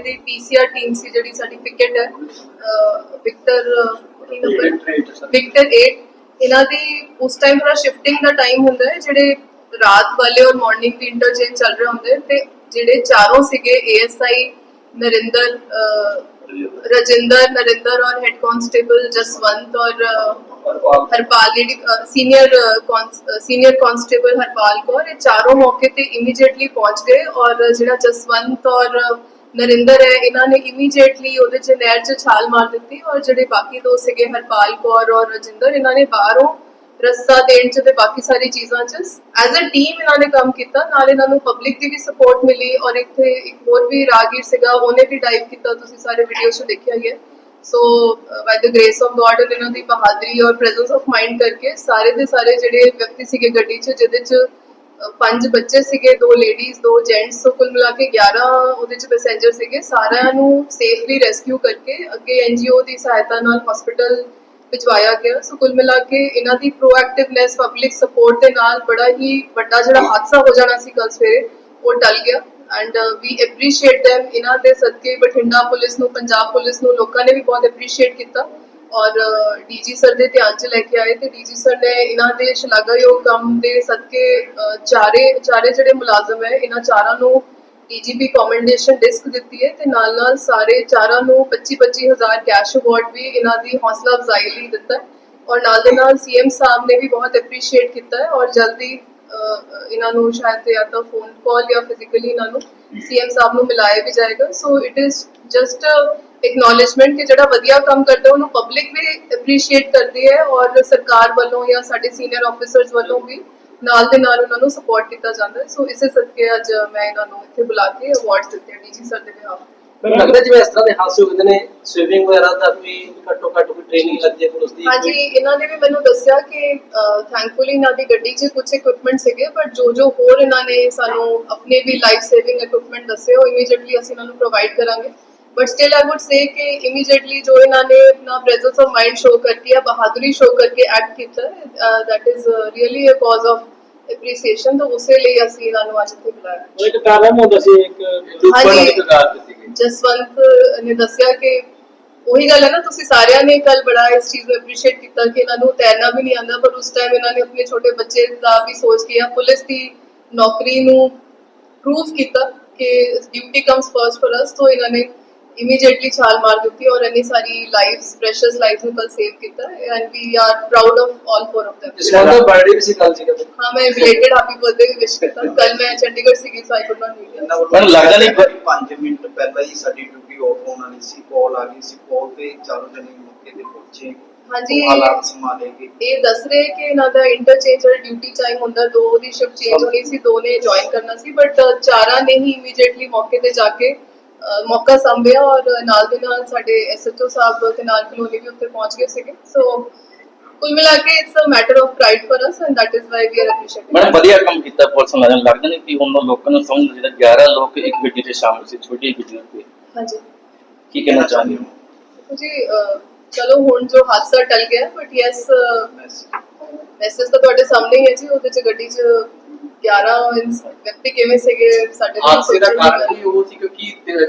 ਦੀ PCR team ਸੀ ਜਿਹੜੀ ਸਾਡੀ ਪਿਕਟ ਹੈ ਵਿਕਟਰ ਕੀ ਨੰਬਰ ਵਿਕਟਰ 8 ਇਹਨਾਂ ਦੀ ਉਸ ਟਾਈਮ ਥੋੜਾ ਸ਼ਿਫਟਿੰਗ ਦਾ ਟਾਈਮ ਹੁੰਦਾ ਹੈ ਜਿਹੜੇ ਰਾਤ ਵਾਲੇ ਔਰ ਮਾਰਨਿੰਗ ਦੀ ਇੰਟਰਚੇਂਜ ਚੱਲ ਰਹੇ ਹੁੰਦੇ ਤੇ ਜਿਹੜੇ ਚਾਰੋਂ ਸੀਗੇ ਏਐਸਆਈ ਨਰਿੰਦਰ ਰਜਿੰਦਰ ਨਰਿੰਦਰ ਔਰ ਹੈਡ ਕਾਂਸਟੇਬਲ ਜਸਵੰਤ ਔਰ ਹਰਪਾਲ। ਜਿਹੜੀ senior senior constable Harpal Kaur ਇਹ ਚਾਰੋਂ ਮੌਕੇ ਤੇ ਇਮੀਡੀਏਟਲੀ ਪਹੁੰਚ ਗਏ ਔਰ ਜਿਹੜਾ ਜਸਵੰਤ ਔਰ ਨਰਿੰਦਰ ਹੈ, ਇਹਨਾਂ ਨੇ ਇਮੀਡੀਏਟਲੀ ਉਹਦੇ ਚ ਨਹਿਰ ਚ ਛਾਲ ਮਾਰ ਦਿੱਤੀ ਔਰ ਜਿਹੜੇ ਬਾਕੀ ਦੋ ਸੀਗੇ ਹਰਪਾਲ ਕੌਰ ਔਰ ਰਜਿੰਦਰ, ਇਹਨਾਂ ਨੇ ਬਾਹਰੋਂ ਰਸਤਾ ਦੇਣ ਚ ਤੇ ਬਾਕੀ ਸਾਰੀ ਚੀਜ਼ਾਂ ਚ ਐਜ਼ ਅ ਟੀਮ ਇਹਨਾਂ ਨੇ ਕੰਮ ਕੀਤਾ, ਨਾਲ ਇਹਨਾਂ ਨੂੰ ਪਬਲਿਕ ਦੀ ਵੀ ਸਪੋਰਟ ਮਿਲੀ ਔਰ ਇੱਥੇ ਇੱਕ ਹੋਰ ਵੀ ਰਾਗੀਰ ਸੀਗਾ, ਉਹਨੇ ਵੀ ਡਾਈਵ ਕੀਤਾ, ਤੁਸੀਂ ਸਾਰੇ ਵੀਡੀਓਜ਼ ਚ ਦੇਖਿਆ ਹੀ ਹੈ। So by the grace of God ਔਰ ਇਹਨਾਂ ਦੀ ਬਹਾਦਰੀ ਔਰ ਪ੍ਰੈਜ਼ੈਂਸ ਆਫ ਮਾਈਂਡ ਕਰਕੇ ਸਾਰੇ ਦੇ ਸਾਰੇ ਜਿਹੜੇ ਵਿਅਕਤੀ ਸੀਗੇ ਗੱਡੀ 'ਚ, ਜਿਹਦੇ 'ਚ ਪੰਜ ਬੱਚੇ ਸੀਗੇ, ਦੋ ਲੇਡੀਜ਼ ਦੋ ਜੈਂਟਸ ਸੋ ਕੁੱਲ ਮਿਲਾ ਕੇ 11 ਉਹਦੇ 'ਚ ਪੈਸੇਂਜਰ ਸੀਗੇ। ਸਾਰਿਆਂ ਨੂੰ ਸੇਫਲੀ ਰੈਸਕਿਊ ਕਰਕੇ ਅੱਗੇ ਐਨਜੀਓ ਦੀ ਸਹਾਇਤਾ ਨਾਲ ਹਸਪੀਟਲ ਭਿਜਵਾਇਆ ਗਿਆ। ਸੋ ਕੁੱਲ ਮਿਲਾ ਕੇ ਇਹਨਾਂ ਦੀ ਪ੍ਰੋਐਕਟਿਵਨੈਸ ਪਬਲਿਕ ਸਪੋਰਟ ਦੇ ਨਾਲ ਬੜਾ ਹੀ ਵੱਡਾ ਜਿਹੜਾ ਹਾਦਸਾ ਹੋ ਜਾਣਾ ਸੀ ਕੱਲ ਸਵੇਰੇ, ਉਹ ਟਲ ਗਿਆ। ਐਂਡ ਵੀ ਐਪਰੀਸ਼ੀਏਟ them ਇਹਨਾਂ ਦੇ ਸਦਕੇ ਬਠਿੰਡਾ ਪੁਲਿਸ ਨੂੰ, ਪੰਜਾਬ ਪੁਲਿਸ ਨੂੰ ਲੋਕਾਂ ਨੇ ਵੀ ਬਹੁਤ ਐਪਰੀਸ਼ੀਏਟ ਕੀਤਾ। ਔਰ ਡੀਜੀ ਸਰ ਦੇ ਧਿਆਨ 'ਚ ਲੈ ਕੇ ਆਏ ਤੇ ਡੀਜੀ ਸਰ ਨੇ ਇਹਨਾਂ ਦੇ ਸ਼ਲਾਘਾਯੋਗ ਕੰਮ ਦੇ ਸਦਕੇ ਚਾਰੇ ਚਾਰੇ ਜਿਹੜੇ ਮੁਲਾਜ਼ਮ ਹੈ, ਇਹਨਾਂ ਚਾਰਾਂ ਨੂੰ ਡੀਜੀਪੀ ਕਮੈਂਡੇਸ਼ਨ ਡਿਸਕ ਦਿੱਤੀ ਹੈ ਤੇ ਨਾਲ ਨਾਲ ਸਾਰੇ ਚਾਰਾਂ ਨੂੰ 25 25000 ਕੈਸ਼ ਅਵਾਰਡ ਵੀ ਇਹਨਾਂ ਦੀ ਹੌਸਲਾ ਅਫਜ਼ਾਈ ਲਈ ਦਿੱਤਾ ਹੈ ਔਰ ਨਾਲ ਦੇ ਨਾਲ ਸੀਐਮ ਸਾਹਿਬ ਨੇ ਵੀ ਬਹੁਤ ਐਪਰੀਸ਼ੀਏਟ ਕੀਤਾ ਹੈ ਔਰ ਜਲਦੀ ਇਹਨਾਂ ਨੂੰ ਸ਼ਾਇਦ ਜਾਂ ਤਾਂ ਫੋਨ ਕਾਲ ਜਾਂ ਫਿਜ਼ੀਕਲੀ ਇਹਨਾਂ ਨੂੰ ਸੀਐਮ ਸਾਹਿਬ ਨੂੰ ਮਿਲਾਇਆ ਵੀ ਜਾਏਗਾ। So it is just acknowledgement ਕਿ ਜਿਹੜਾ ਵਧੀਆ ਕੰਮ ਕਰਦਾ ਉਹਨੂੰ ਪਬਲਿਕ ਵੀ ਐਪਰੀਸ਼ੀਏਟ ਕਰਦੀ ਹੈ ਔਰ ਸਰਕਾਰ ਵੱਲੋਂ ਜਾਂ ਸਾਡੇ ਸੀਨੀਅਰ ਆਫੀਸਰਸ ਵੱਲੋਂ ਵੀ ਨਾਲ ਦੇ ਨਾਲ ਉਹਨਾਂ ਨੂੰ ਸਪੋਰਟ ਕੀਤਾ ਜਾਂਦਾ ਸੋ ਇਸੇ ਸਦਕੇ ਅੱਜ ਮੈਂ ਇਹਨਾਂ ਨੂੰ ਇੱਥੇ ਬੁਲਾ ਕੇ ਅਵਾਰਡਸ ਦਿੱਤੇ ਡੀਜੀ ਸਰ ਦੇ ਬਿਹਾਫ ਮੈਨੂੰ ਲੱਗਦਾ ਜਿਵੇਂ ਇਸ ਤਰ੍ਹਾਂ ਦੇ ਹਾਦਸੇ ਹੁੰਦੇ ਨੇ ਸਵਿਮਿੰਗ ਵਗੈਰਾ ਦਾ ਵੀ ਘੱਟੋ ਘੱਟ ਕੋਈ ਟ੍ਰੇਨਿੰਗ ਲੱਗਦੀ ਹੈ ਪੁਲਿਸ ਦੀ ਹਾਂਜੀ ਇਹਨਾਂ ਨੇ ਵੀ ਮੈਨੂੰ ਦੱਸਿਆ ਕਿ ਥੈਂਕਫੁਲੀ ਇਹਨਾਂ ਦੀ ਗੱਡੀ 'ਚ ਕੁਝ ਇਕਵਿਪਮੈਂਟ ਸੀਗੇ ਬਟ ਜੋ ਜੋ ਹੋਰ ਇਹਨਾਂ ਨੇ ਸਾਨੂੰ ਆਪਣੇ ਵੀ ਲਾਈਫ ਸੇਵਿੰਗ ਇਕਵਿਪਮੈਂਟ ਦੱਸੇ ਉਹ ਇਮੀਡੀਏਟਲੀ ਅਸੀਂ ਇਹਨਾਂ ਨੂੰ ਪ੍ਰੋਵਾਈਡ ਕਰਾਂਗੇ। ਸਟਿਲ ਆਈ ਵੁੱਡ ਸੇ ਕਿ ਇਮੀਡੀਏਟਲੀ ਜੋ ਇਹਨਾਂ ਨੇ ਆਪਣਾ ਪ੍ਰੈਜ਼ੈਂਸ ਆਫ ਮਾਈਂਡ ਸ਼ੋ ਕਰਕੇ ਆ ਬਹਾਦਰੀ ਸ਼ੋ ਕਰਕੇ ਐਕਟ ਕੀਤਾ that is really a cause of appreciation ਤਾਂ ਉਸੇ ਲਈ ਅਸੀਂ ਇਹਨਾਂ ਨੂੰ ਅੱਜ ਇੱਥੇ ਬੁਲਾਇਆ ਉਹ ਇੱਕ ਕਾਰਨ ਹੁੰਦਾ ਸੀ ਇੱਕ। ਜਸਵੰਤ ਨੇ ਦੱਸਿਆ ਕਿ ਉਹੀ ਗੱਲ ਹੈ ਨਾ ਤੁਸੀਂ ਸਾਰਿਆਂ ਨੇ ਕੱਲ ਬੜਾ ਇਸ ਚੀਜ਼ ਨੂੰ ਐਪਰੀਸ਼ੀਏਟ ਕੀਤਾ ਕਿ ਇਹਨਾਂ ਨੂੰ ਤੈਰਨਾ ਵੀ ਨਹੀਂ ਆਉਂਦਾ ਪਰ ਉਸ ਟਾਈਮ ਇਹਨਾਂ ਨੇ ਆਪਣੇ ਛੋਟੇ ਬੱਚੇ ਦਾ ਵੀ ਸੋਚ ਕੇ ਪੁਲਿਸ ਦੀ ਨੌਕਰੀ ਨੂੰ ਪ੍ਰੂਫ ਕੀਤਾ ਕਿ duty comes first for us ਤੋਂ ਇਹਨਾਂ ਨੇ ਇਮੀਡੀਏਟਲੀ ਛਾਲ ਮਾਰ ਦਿੱਤੀ ਔਰ ਇੰਨੀ ਸਾਰੀ ਲਾਈਫਸ ਪ੍ਰੈਸ਼ੀਅਸ ਲਾਈਫ ਨੂੰ ਕੱਲ ਸੇਵ ਕੀਤਾ and we are proud of all four of them. ਜਿਸ ਦਾ ਬਰਥਡੇ ਵੀ ਸੀ ਕੱਲ ਕਦੇ ਹਾਂ ਮੈਂ ਰਿਲੇਟਡ ਹੈਪੀ ਬਰਥਡੇ ਵਿਸ਼ ਕੀਤਾ ਕੱਲ ਮੈਂ ਚੰਡੀਗੜ੍ਹ ਸੀਗੀ ਸੋ ਆਈ ਕੁਡ ਨਾਟ ਮੀਟ ਮੈਨੂੰ ਲੱਗਦਾ ਨਹੀਂ ਕੋਈ- 5 ਮਿੰਟ ਪਹਿਲਾਂ ਹੀ ਸਾਡੀ ਡਿਊਟੀ ਆਫ ਹੋਣ ਵਾਲੀ ਸੀ ਕਾਲ ਆ ਗਈ ਸੀ ਕਾਲ ਤੇ ਚਾਰੋਂ ਜਣੇ ਮੌਕੇ ਤੇ ਪਹੁੰਚੇ ਹਾਂਜੀ। ਹਾਲਾਤ ਸੰਭਾਲੇਗੇ ਇਹ ਦੱਸ ਰਹੇ ਕਿ ਇਹਨਾਂ ਦਾ ਇੰਟਰਚੇਂਜ ਔਰ ਡਿਊਟੀ ਟਾਈਮ ਹੁੰਦਾ ਦੋ ਦੀ ਸ਼ਿਫਟ ਚੇਂਜ ਹੋਣੀ ਸੀ ਦੋ ਨੇ ਜੁਆਇਨ ਕਰਨਾ ਸੀ ਬਟ ਚਾਰਾਂ ਨੇ ਹੀ ਇਮੀਡੀਏਟਲੀ ਮੌਕੇ ਤੇ ਜਾ ਕੇ ਮੌਕਾ ਸੰਭਿਆ ਔਰ ਨਾਲ ਦੇ ਨਾਲ ਸਾਡੇ ਐਸਐਚਓ ਸਾਹਿਬ ਤੇ ਨਾਲ ਕਲੋਨੀ ਵੀ ਉੱਤੇ ਪਹੁੰਚ ਗਏ ਸੀਗੇ। ਸੋ ਕੁੱਲ ਮਿਲਾ ਕੇ it's a matter of pride for us and that is why we are appreciating madam ਵਧੀਆ ਕੰਮ ਕੀਤਾ ਪੁਲਿਸ ਮੁਲਾਜ਼ਮ ਲੱਗਦਾ ਨਹੀਂ ਕਿ ਉਹਨਾਂ ਲੋਕਾਂ ਨੂੰ ਸਮਝ ਜਿਹੜਾ 11 ਲੋਕ ਇੱਕ ਗੱਡੀ ਤੇ ਸ਼ਾਮਲ ਸੀ ਛੋਟੀ ਗੱਡੀ ਤੇ। ਹਾਂਜੀ। ਕੀ ਕਹਿਣਾ ਚਾਹੁੰਦੇ ਹੋ? ਜੀ ਚਲੋ ਹੁਣ ਜੋ ਹਾਦਸਾ ਟਲ ਗਿਆ ਬਟ ਯੈਸ ਮੈਸੇਜ ਤਾਂ ਤੁਹਾਡੇ ਸਾਹਮਣੇ ਹੀ ਹੈ ਜੀ। ਉਹਦੇ ਚ ਗੱਡੀ ਚ 11 ਇਨਸ- ਵਿਅਕਤੀ ਕਿਵੇਂ ਸੀਗੇ ਸਾਡੇ ਹਾਦਸੇ ਦਾ ਕਾਰਨ। ਵੀ ਉਹ ਸੀ ਤੇ-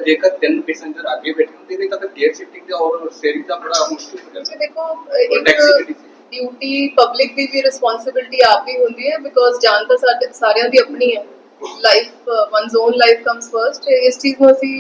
ਜੇਕਰ ਤਿੰਨ ਪੈਸੇਂਜਰ ਅੱਗੇ ਬੈਠੇ ਹੁੰਦੇ ਨੇ ਤਾਂ ਫਿਰ ਗੇਅਰ ਸ਼ਿਫਟਿੰਗ ਦਾ ਔਰ ਸਟੀਅਰਿੰਗ ਦਾ ਬੜਾ ਮੁਸ਼ਕਿਲ ਹੋ ਜੀ ਜਾਂਦਾ ਦੇਖੋ taxi ਗੱਡੀ ਇੱਕ। ਡਿਊਟੀ ਪਬਲਿਕ ਦੀ ਵੀ ਰਿਸਪੌਂਸਿਬਿਲਟੀ ਆਪ ਹੀ ਹੁੰਦੀ ਹੈ ਬਿਕੋਜ਼ ਜਾਨ ਤਾਂ ਸਾਡੇ ਸਾਰਿਆਂ ਦੀ ਆਪਣੀ ਹੈ life one's own life comes first ਇਸ ਚੀਜ਼ ਨੂੰ ਅਸੀਂ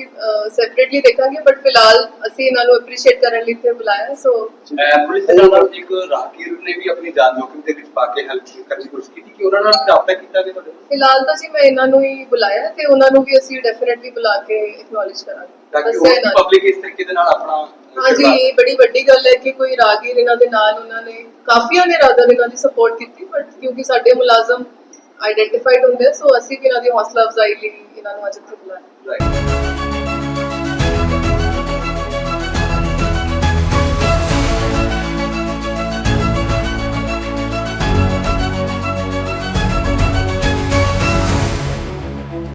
ਸੈਪਰੇਟਲੀ ਦੇਖਾਂਗੇ ਬਟ ਫਿਲਹਾਲ ਅਸੀਂ ਇਹਨਾਂ ਨੂੰ ਅਪਰੀਸ਼ੀਏਟ ਕਰਨ ਲਈ ਇੱਥੇ ਬੁਲਾਇਆ ਸੋ ਪੁਲਿਸ ਦੇ ਨਾਲ ਇੱਕ ਰਾਹਗੀਰ ਨੇ ਵੀ ਆਪਣੀ ਜਾਨ ਜੋਖਿਮ ਦੇ ਵਿੱਚ ਪਾ ਕੇ ਹੈਲਪ ਕਰਨ ਦੀ ਕੋਸ਼ਿਸ਼ ਕੀਤੀ ਕਿ ਉਹਨਾਂ ਨਾਲ ਰਾਬਤਾ ਕੀਤਾ ਗਿਆ ਤੁਹਾਡੇ ਫਿਲਹਾਲ ਤਾਂ ਜੀ ਮੈਂ ਇਹਨਾਂ ਨੂੰ ਹੀ ਬੁਲਾਇਆ ਤੇ ਉਹਨਾਂ ਨੂੰ ਵੀ ਅਸੀਂ ਡੈਫੀਨਿਟਲੀ ਬੁਲਾ ਕੇ ਐਕਨੋਲਜ ਕਰਾਂਗੇ। ਤਾਂ ਕਿ ਨੂੰ। ਪਬਲਿਕ ਇਸ ਤਰੀਕੇ ਦੇ ਨਾਲ ਆਪਣਾ ਹਾਂਜੀ ਇਹ ਬੜੀ ਵੱਡੀ ਗੱਲ ਹੈ ਕਿ ਕੋਈ ਰਾਗੀਰ ਇਹਨਾਂ ਦੇ ਨਾਲ ਉਹਨਾਂ ਨੇ ਕਾਫੀਆਂ ਨੇ ਰਾਦਰ ਇਹਨਾਂ ਦੀ ਸਪੋਰਟ ਕੀਤੀ ਬਟ ਕਿਉਂਕਿ ਸਾਡੇ ਮੁਲਾਜ਼ਮ ਆਈਡੈਂਟੀਫਾਈਡ ਹੁੰਦੇ ਆ, ਸੋ ਅਸੀਂ ਵੀ ਇਹਨਾਂ ਦੀ ਹੌਸਲਾ ਅਫਜ਼ਾਈ